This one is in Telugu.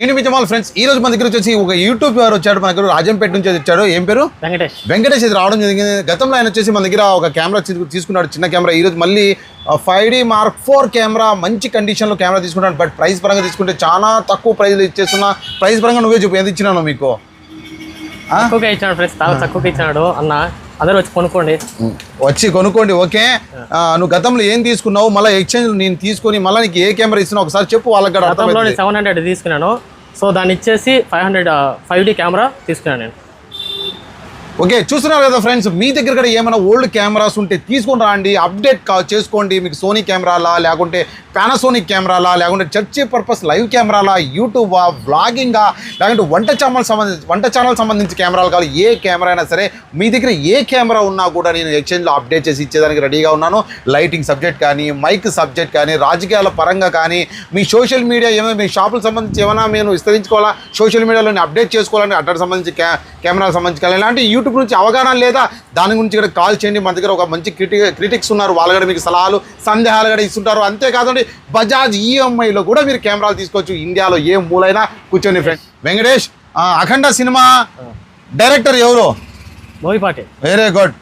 మీ జమాల్ ఫ్రెండ్స్ ఈ రోజు మన దగ్గర వచ్చేసి ఒక యూట్యూబ్ వారు వచ్చాడు మన దగ్గర రాజంపేట నుంచి వచ్చాడు. ఏం పేరు? వెంకటేష్. వెంకటేష్ ఇది రావడం జరిగింది. గతంలో ఆయన వచ్చేసి మన దగ్గర ఒక కెమెరా తీసుకున్నాడు చిన్న కెమెరా ఈ రోజు మళ్ళీ five D mark four camera మంచి కండిషన్లో కెమెరా తీసుకున్నాడు బట్ ప్రైస్ పరంగా తీసుకుంటే చాలా తక్కువ ప్రైస్ ఇచ్చేస్తున్నా. ప్రైస్ పరంగా నువ్వే చెప్పు ఎంత ఇచ్చినాను మీకు? ఇచ్చినాడు ఫ్రెండ్స్ చాలా తక్కువగా ఇచ్చినాడు అన్న. అందరూ వచ్చి కొనుక్కోండి. వచ్చి కొనుక్కోండి ఓకే. నువ్వు గతంలో ఏం తీసుకున్నావు? మళ్ళీ ఎక్స్చేంజ్ నేను తీసుకొని మళ్ళీ నీకు ఏ కెమెరా ఇస్తున్నావు? ఒకసారి చెప్పు వాళ్ళకి గతంలో సెవెన్ హండ్రెడ్ తీసుకున్నాను. సో దాన్ని ఇచ్చేసి five hundred five D camera తీసుకున్నాను నేను. ఓకే చూస్తున్నారు కదా ఫ్రెండ్స్ మీ దగ్గర కూడా ఏమైనా ఓల్డ్ కెమెరాస్ ఉంటే తీసుకొని రాండి అప్డేట్ కా చేసుకోండి. మీకు సోనీ కెమెరాలా లేకుంటే పానాసోనిక్ కెమెరాలా లేకుంటే చర్చి పర్పస్ లైవ్ కెమెరాలా యూట్యూబా వ్లాగింగా లేకుంటే వంట ఛానల్ సంబంధించి వంట ఛానల్ సంబంధించి కెమెరాలు కావాలి ఏ కెమెరా అయినా సరే మీ దగ్గర ఏ కెమెరా ఉన్నా కూడా నేను ఎక్స్చేంజ్లో అప్డేట్ చేసి ఇచ్చేదానికి రెడీగా ఉన్నాను. లైటింగ్ సబ్జెక్ట్ కానీ మైక్ సబ్జెక్ట్ కానీ రాజకీయాల పరంగా కానీ మీ సోషల్ మీడియా ఏమైనా మీ షాపులకు సంబంధించి ఏమైనా నేను విస్తరించుకోవాలా సోషల్ మీడియాలో అప్డేట్ చేసుకోవాలని అడ్డర్ సంబంధించి కె కెమెరాలకు సంబంధించి కానీ ఇలాంటి యూట్యూబ్ నుంచి అవగాహన లేదా దాని గురించి కూడా కాల్ చేయండి. మన దగ్గర ఒక మంచి క్రిటి క్రిటిక్స్ ఉన్నారు. వాళ్ళు కూడా మీకు సలహాలు సందేహాలు కూడా ఇస్తుంటారు. అంతేకాదండి బజాజ్ ఈఎంఐలో కూడా మీరు కెమెరాలు తీసుకోవచ్చు. ఇండియాలో ఏ మూలైనా కూర్చొని friend Venkatesh Akhanda cinema director ఎవరు? మోగిపాటి వెరీ గుడ్